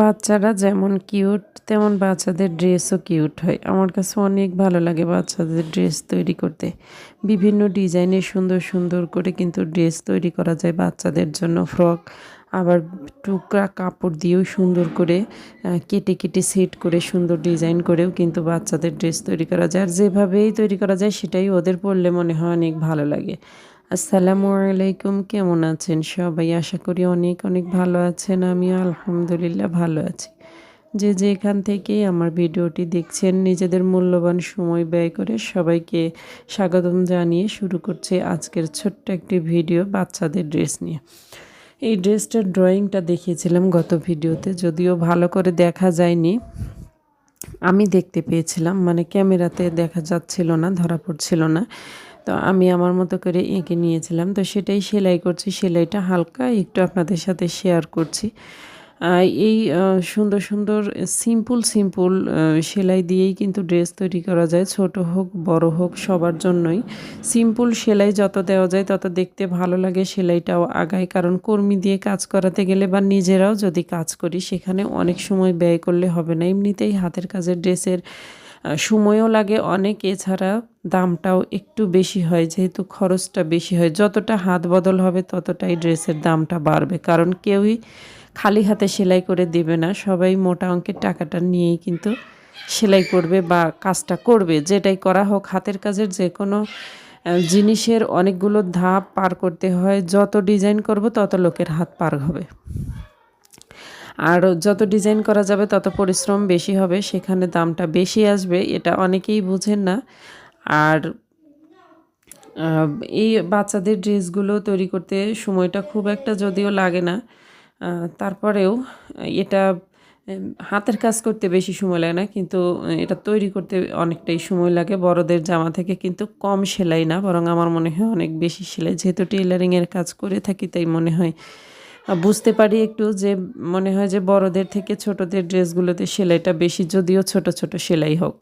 বাচ্চারা যেমন কিউট তেমন বাচ্চাদের ড্রেসও কিউট হয়। আমার কাছে অনেক ভালো লাগে বাচ্চাদের ড্রেস তৈরি করতে। বিভিন্ন ডিজাইনের সুন্দর সুন্দর করে কিন্তু ড্রেস তৈরি করা যায় বাচ্চাদের জন্য। ফ্রক, আবার টুকরা কাপড় দিয়েও সুন্দর করে কেটে কেটে সেট করে সুন্দর ডিজাইন করেও কিন্তু বাচ্চাদের ড্রেস তৈরি করা যায়। আর যেভাবেই তৈরি করা যায় সেটাই ওদের পরলে মনে হয় অনেক ভালো লাগে। আসসালামু আলাইকুম, কেমন আছেন সবাই? আশা করি অনেক অনেক ভালো আছেন। আমি আলহামদুলিল্লাহ ভালো আছি। যে যেখান থেকে আমার ভিডিওটি দেখছেন, নিজেদের মূল্যবান সময় ব্যয় করে সবাইকে স্বাগতম জানিয়ে শুরু করছে আজকের ছোট্ট একটি ভিডিও বাচ্চাদের ড্রেস নিয়ে। এই ড্রেসটার ড্রয়িংটা দেখিয়েছিলাম গত ভিডিওতে, যদিও ভালো করে দেখা যায়নি। আমি দেখতে পেয়েছিলাম মানে ক্যামেরাতে দেখা যাচ্ছিল না, ধরা পড়ছিল না। তো আমি আমার মতো করে এঁকে নিয়েছিলাম। তো সেটাই সেলাই করছি, সেলাইটা হালকা একটু আপনাদের সাথে শেয়ার করছি। এই সুন্দর সুন্দর সিম্পল সিম্পল সেলাই দিয়েই কিন্তু ড্রেস তৈরি করা যায়, ছোট হোক, বড় হোক, সবার জন্যই। সিম্পল সেলাই যত দেওয়া যায়, তত দেখতে ভালো লাগে, সেলাইটাও আগায়। কারণ কর্মী দিয়ে কাজ করাতে গেলে বা নিজেরাও যদি কাজ করি, সেখানে অনেক সময় ব্যয় করলে হবে না। এমনিতেই হাতের কাজের ড্রেসের সময়ও লাগে, অনেক। এছাড়া দামটাও একটু বেশি হয়, যেহেতু খরচটা বেশি হয়। যতটা হাত বদল হবে, ততটাই ড্রেসের দামটা বাড়বে। কারণ কেউই খালি হাতে সেলাই করে দেবে না। সবাই মোটা অঙ্কের টাকাটা নিয়েই কিন্তু সেলাই করবে বা কাজটা করবে। যেটাই করা হোক, হাতের কাজের যে কোনো জিনিসের অনেকগুলো ধাপ পার করতে হয়। যত ডিজাইন করব, তত লোকের হাত পার হবে। আর যত ডিজাইন করা যাবে তত পরিশ্রম বেশি হবে, সেখানে দামটা বেশি আসবে, এটা অনেকেই বুঝেন না। আর এই বাচ্চাদের ড্রেসগুলো তৈরি করতে সময়টা খুব একটা যদিও লাগে না তারপরেও এটা হাতের কাজ করতে বেশি সময় লাগে না, কিন্তু এটা তৈরি করতে অনেকটাই সময় লাগে। বড়দের জামা থেকে কিন্তু কম সেলাই না, বরং আমার মনে হয় অনেক বেশি সেলাই। যেহেতু টেইলারিংয়ের কাজ করে থাকি, তাই মনে হয় বুঝতে পারি একটু যে মনে হয় যে বড়দের থেকে ছোটদের ড্রেসগুলোতে সেলাইটা বেশি, যদিও ছোট ছোট সেলাই হোক।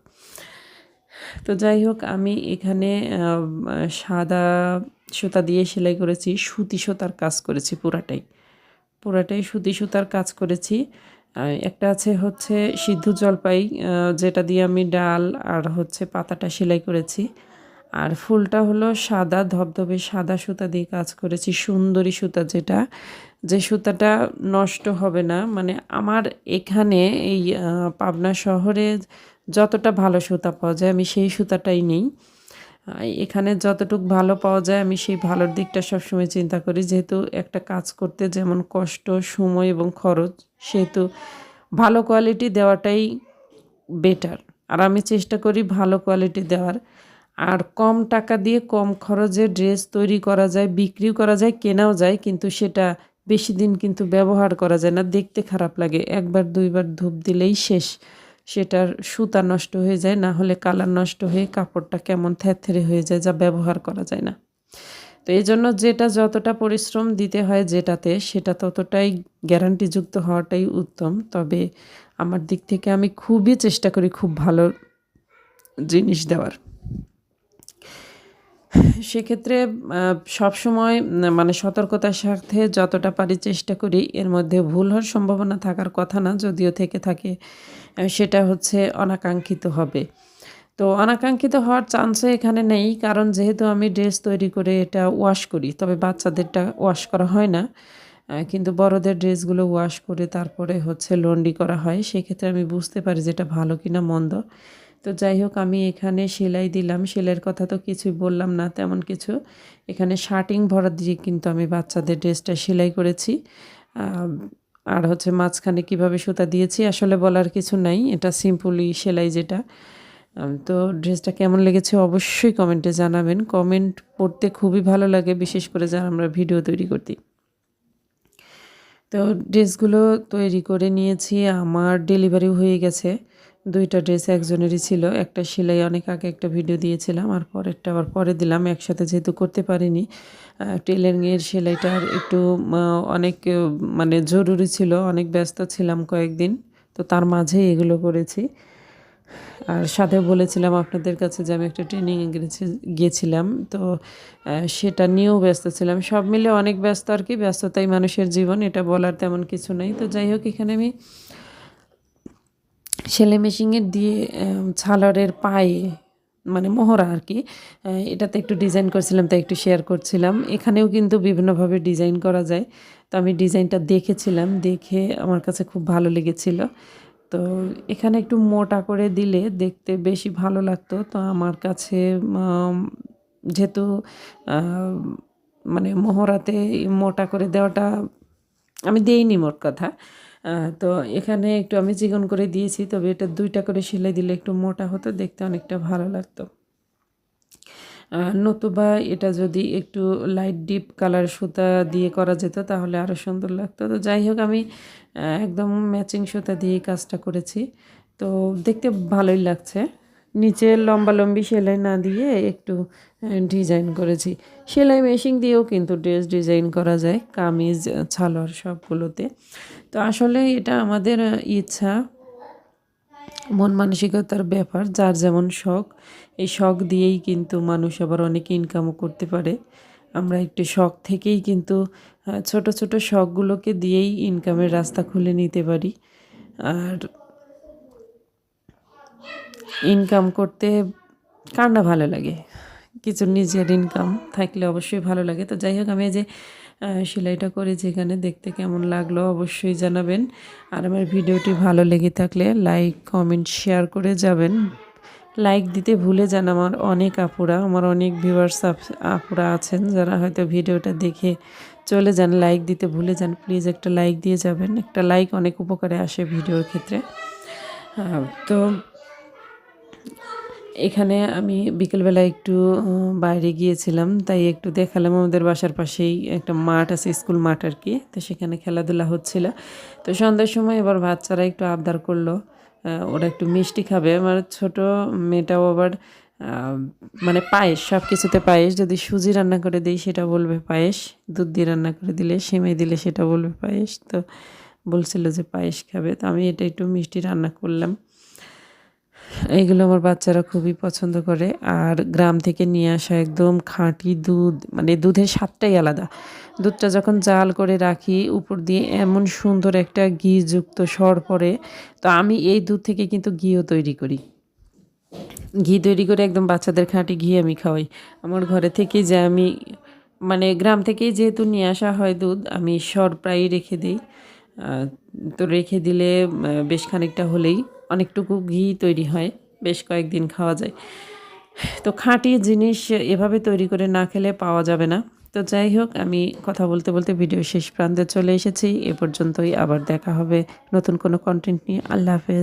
তো যাই হোক, আমি এখানে সাদা সুতা দিয়ে সেলাই করেছি, সুতি সুতার কাজ করেছি পুরাটাই। পুরাটাই সুতি সুতার কাজ করেছি। একটা আছে হচ্ছে সিদ্ধ জলপাই যেটা দিয়ে আমি ডাল আর হচ্ছে পাতাটা সেলাই করেছি। আর ফুলটা হলো সাদা, ধবধবে সাদা সুতা দিয়ে কাজ করেছি, সুন্দরী সুতা যেটা। যে সুতাটা নষ্ট হবে না মানে আমার এখানে এই পাবনা শহরে যতটা ভালো সুতা পাওয়া যায় আমি সেই সুতাটাই নেই। এখানে যতটুক ভালো পাওয়া যায় আমি সেই ভালোর দিকটা সবসময় চিন্তা করি, যেহেতু একটা কাজ করতে যেমন কষ্ট, সময় এবং খরচ, সেহেতু ভালো কোয়ালিটি দেওয়াটাই বেটার আর আমি চেষ্টা করি ভালো কোয়ালিটি দেওয়ার। আর কম টাকা দিয়ে কম খরচে ড্রেস তৈরি করা যায়, বিক্রিও করা যায়, কেনাও যায়, কিন্তু সেটা বেশি দিন কিন্তু ব্যবহার করা যায় না। দেখতে খারাপ লাগে। একবার, দুইবার ধূপ দিলেই শেষ। সেটার সুতা নষ্ট হয়ে যায়, না হলে কালার নষ্ট হয়ে কাপড়টা কেমন থ্যাথেরে হয়ে যায় যা ব্যবহার করা যায় না। তো এই জন্য যেটা যতটা পরিশ্রম দিতে হয় যেটাতে, সেটা ততটাই গ্যারান্টিযুক্ত হওয়াটাই উত্তম। তবে আমার দিক থেকে আমি খুবই চেষ্টা করি খুব ভালো জিনিস দেওয়ার। সেক্ষেত্রে সবসময় মানে সতর্কতার সাথে যতটা পারি চেষ্টা করি, এর মধ্যে ভুল হওয়ার সম্ভাবনা থাকার কথা না, যদিও থেকে থাকে সেটা হচ্ছে অনাকাঙ্ক্ষিত হবে। তো অনাকাঙ্ক্ষিত হওয়ার চান্সও এখানে নেই, কারণ যেহেতু আমি ড্রেস তৈরি করে এটা ওয়াশ করি, তবে বাচ্চাদেরটা ওয়াশ করা হয় না কিন্তু বড়দের ড্রেসগুলো ওয়াশ করে তারপরে হচ্ছে লন্ডি করা হয়, সেক্ষেত্রে আমি বুঝতে পারি যেটা ভালো কিনা, মন্দ। তো যাই হোক, আমি এখানে সেলাই দিলাম। সেলাইয়ের কথা তো কিছুই বললাম না, তেমন কিছু। এখানে শার্টিং ভরা দিয়ে কিন্তু আমি বাচ্চাদের ড্রেসটা সেলাই করেছি। আর হচ্ছে মাঝখানে কীভাবে সুতা দিয়েছি আসলে বলার কিছু নাই। এটা সিম্পলি সেলাই যেটা। তো ড্রেসটা কেমন লেগেছে অবশ্যই কমেন্টে জানাবেন। কমেন্ট পড়তে খুবই ভালো লাগে, বিশেষ করে যারা আমরা ভিডিও তৈরি করতে। তো ড্রেসগুলো তৈরি করে নিয়েছি। আমার ডেলিভারিও হয়ে গেছে। দুইটা ড্রেস একজনেরই ছিল, একটা সেলাই অনেক আগে একটা ভিডিও দিয়েছিলাম আর পরেরটা আবার পরে দিলাম, একসাথে যেহেতু করতে পারিনি। টেলারিংয়ের সেলাইটার একটু অনেক মানে জরুরি ছিল, অনেক ব্যস্ত ছিলাম কয়েকদিন, তো তার মাঝে এগুলো করেছি। আর সাথে বলেছিলাম আপনাদের কাছে যে আমি একটা ট্রেনিং গিয়েছিলাম, তো সেটা নিয়েও ব্যস্ত ছিলাম। সব মিলে অনেক ব্যস্ত আর কি, ব্যস্ততাই মানুষের জীবন, এটা বলার তেমন কিছু নেই। তো যাই হোক, এখানে আমি সেলাই মেশিনের দিয়ে ছালারের পায়ে মানে মোহরা আর কি এটাতে একটু ডিজাইন করছিলাম, তাই একটু শেয়ার করছিলাম। এখানেও কিন্তু বিভিন্নভাবে ডিজাইন করা যায়। তো আমি ডিজাইনটা দেখেছিলাম, দেখে আমার কাছে খুব ভালো লেগেছিল। তো এখানে একটু মোটা করে দিলে দেখতে বেশি ভালো লাগতো। তো আমার কাছে যেহেতু মানে মোহরাতে মোটা করে দেওয়াটা আমি দেইনি মোট কথা। তো এখানে একটু আমি চিকন করে দিয়েছি, তবে এটা দুইটা করে সেলাই দিলে একটু মোটা হতো, দেখতে অনেকটা ভালো লাগতো। নতুবা এটা যদি একটু লাইট ডিপ কালার সুতা দিয়ে করা যেত, তাহলে আরও সুন্দর লাগতো। তো যাই হোক, আমি একদম ম্যাচিং সুতা দিয়ে কাজটা করেছি। তো দেখতে ভালোই লাগছে। নিচে লম্বা লম্বি সেলাই না দিয়ে একটু ডিজাইন করেছি। সেলাই মেশিন দিয়েও কিন্তু ড্রেস ডিজাইন করা যায়, কামিজ ছালোয়ার সবগুলোতে। তো আসলে এটা আমাদের ইচ্ছা, মন মানসিকতার ব্যাপার, যার যেমন শখ, এই শখ দিয়েই কিন্তু মানুষ আবার অনেক ইনকামও করতে পারে। আমরা একটু শখ থেকেই কিন্তু ছোট ছোট শখগুলোকে দিয়েই ইনকামের রাস্তা খুলে নিতে পারি। আর ইনকাম করতে কার না ভালো লাগে। কিছু নিজের ইনকাম থাকলে অবশ্যই ভালো লাগে। তো যাই হোক, আমি যে সেলাইটা করে যেখানে দেখতে কেমন লাগল অবশ্যই জানাবেন। আর আমার ভিডিওটি ভালো লেগে থাকলে লাইক কমেন্ট শেয়ার করে যাবেন। লাইক দিতে ভুলে যান আমার অনেক আপুরা, আমার অনেক ভিউয়ার্স আপুরা আছেন যারা হয়তো ভিডিওটা দেখে চলে যান। লাইক দিতে ভুলে যান প্লিজ একটা লাইক দিয়ে যাবেন। একটা লাইক অনেক উপকারে আসে ভিডিওর ক্ষেত্রে। তো এখানে আমি বিকেলবেলা একটু বাইরে গিয়েছিলাম, তাই একটু দেখালাম আমাদের বাসার পাশেই একটা মাঠ আছে, স্কুল মাঠ আর কি তো সেখানে খেলাধুলা হচ্ছিল। তো সন্ধ্যার সময় এবার বাচ্চারা একটু আবদার করল ওরা একটু মিষ্টি খাবে। আমার ছোট মেয়েটাও আবার মানে পায়েস সব কিছুতে পায়েস, যদি সুজি রান্না করে দিই সেটা বলবে পায়েস, দুধ দিয়ে রান্না করে দিলে সেমে দিলে সেটা বলবে পায়েস, তো বলছিল যে পায়েস খাবে। তো আমি এটা একটু মিষ্টি রান্না করলাম। এইগুলো আমার বাচ্চারা খুবই পছন্দ করে। আর গ্রাম থেকে নিয়ে আসা একদম খাঁটি দুধ মানে দুধের স্বাদটাই আলাদা। দুধটা যখন জাল করে রাখি, উপর দিয়ে এমন সুন্দর একটা ঘিযুক্ত সর পড়ে, তো আমি এই দুধ থেকে কিন্তু ঘিও তৈরি করি। ঘি তৈরি করে একদম বাচ্চাদের খাঁটি ঘি আমি খাওয়াই। আমার ঘরে থেকেই যে আমি মানে গ্রাম থেকেই যেহেতু নিয়ে আসা হয় দুধ, আমি সর প্রায় রেখে দিই। তো রেখে দিলে বেশ খানিকটা হলেই অনেকটুকু ঘি তৈরি হয়, বেশ কয়েকদিন খাওয়া যায়। তো খাঁটি জিনিস এভাবে তৈরি করে না খেলে পাওয়া যাবে না। তো যাই হোক, আমি কথা বলতে বলতে ভিডিও শেষ প্রান্তে চলে এসেছি। এ পর্যন্তই আবার দেখা হবে নতুন কোনো কন্টেন্ট নিয়ে। আল্লাহ হাফেজ।